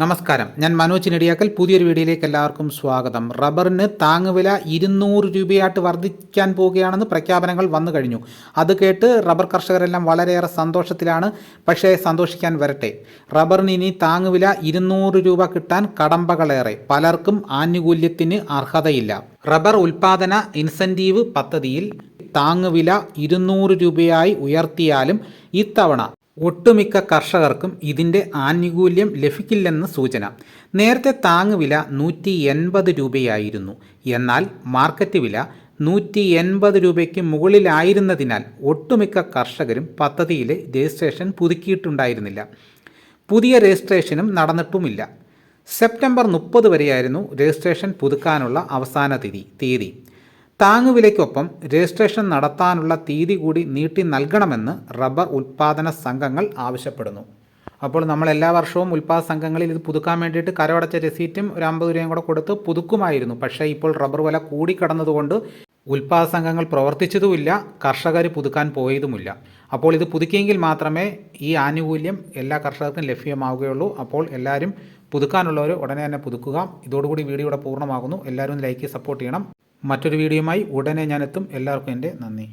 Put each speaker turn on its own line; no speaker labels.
നമസ്കാരം. ഞാൻ മനോജ് നെടിയാക്കൽ പുതിയൊരു വീഡിയോയിലേക്ക് എല്ലാവർക്കും സ്വാഗതം. റബ്ബറിന് താങ്ങുവില ഇരുന്നൂറ് രൂപയായിട്ട് വർദ്ധിക്കാൻ പോവുകയാണെന്ന് പ്രഖ്യാപനങ്ങൾ വന്നു കഴിഞ്ഞു. അത് കേട്ട് റബ്ബർ കർഷകരെല്ലാം വളരെയേറെ സന്തോഷത്തിലാണ്. പക്ഷേ സന്തോഷിക്കാൻ വരട്ടെ. റബ്ബറിന് ഇനി താങ്ങുവില ഇരുന്നൂറ് രൂപ കിട്ടാൻ കടമ്പകളേറെ. പലർക്കും ആനുകൂല്യത്തിന് അർഹതയില്ല. റബ്ബർ ഉൽപാദന ഇൻസെന്റീവ് പദ്ധതിയിൽ താങ്ങുവില ഇരുന്നൂറ് രൂപയായി ഉയർത്തിയാലും ഇത്തവണ ഒട്ടുമിക്ക കർഷകർക്കും ഇതിന്റെ ആനുകൂല്യം ലഭിക്കില്ലെന്ന് സൂചന. നേരത്തെ താങ്ങുവില നൂറ്റി എൺപത് രൂപയായിരുന്നു. എന്നാൽ മാർക്കറ്റ് വില നൂറ്റി എൺപത് രൂപയ്ക്ക് മുകളിലായിരുന്നതിനാൽ ഒട്ടുമിക്ക കർഷകരും പദ്ധതിയിലെ രജിസ്ട്രേഷൻ പുതുക്കിയിട്ടുണ്ടായിരുന്നില്ല. പുതിയ രജിസ്ട്രേഷനും നടന്നിട്ടുമില്ല. സെപ്റ്റംബർ മുപ്പത് വരെയായിരുന്നു രജിസ്ട്രേഷൻ പുതുക്കാനുള്ള അവസാന തീയതി തീയതി. താങ്ങുവിലയ്ക്കൊപ്പം രജിസ്ട്രേഷൻ നടത്താനുള്ള തീയതി കൂടി നീട്ടി നൽകണമെന്ന് റബ്ബർ ഉൽപ്പാദന സംഘങ്ങൾ ആവശ്യപ്പെടുന്നു. അപ്പോൾ നമ്മൾ എല്ലാ വർഷവും ഉൽപ്പാദന സംഘങ്ങളിൽ ഇത് പുതുക്കാൻ വേണ്ടിയിട്ട് കരവടച്ച രസീറ്റും ഒരു അമ്പത് രൂപയും കൂടെ കൊടുത്ത് പുതുക്കുമായിരുന്നു. പക്ഷേ ഇപ്പോൾ റബ്ബർ വില കൂടിക്കടന്നതുകൊണ്ട് ഉൽപ്പാദ സംഘങ്ങൾ പ്രവർത്തിച്ചതുമില്ല കർഷകർ പുതുക്കാൻ പോയതുമില്ല. അപ്പോൾ ഇത് പുതുക്കിയെങ്കിൽ മാത്രമേ ഈ ആനുകൂല്യം എല്ലാ കർഷകർക്കും ലഭ്യമാവുകയുള്ളൂ. അപ്പോൾ എല്ലാവരും പുതുക്കാനുള്ളവർ ഉടനെ തന്നെ പുതുക്കുക. ഇതോടുകൂടി വീഡിയോ ഇവിടെ പൂർണമാകുന്നു. എല്ലാവരും ലൈക്ക് സപ്പോർട്ട് ചെയ്യണം. മറ്റൊരു വീഡിയോയുമായി ഉടനെ ഞാനെത്തും. എല്ലാവർക്കും എന്റെ നന്ദി.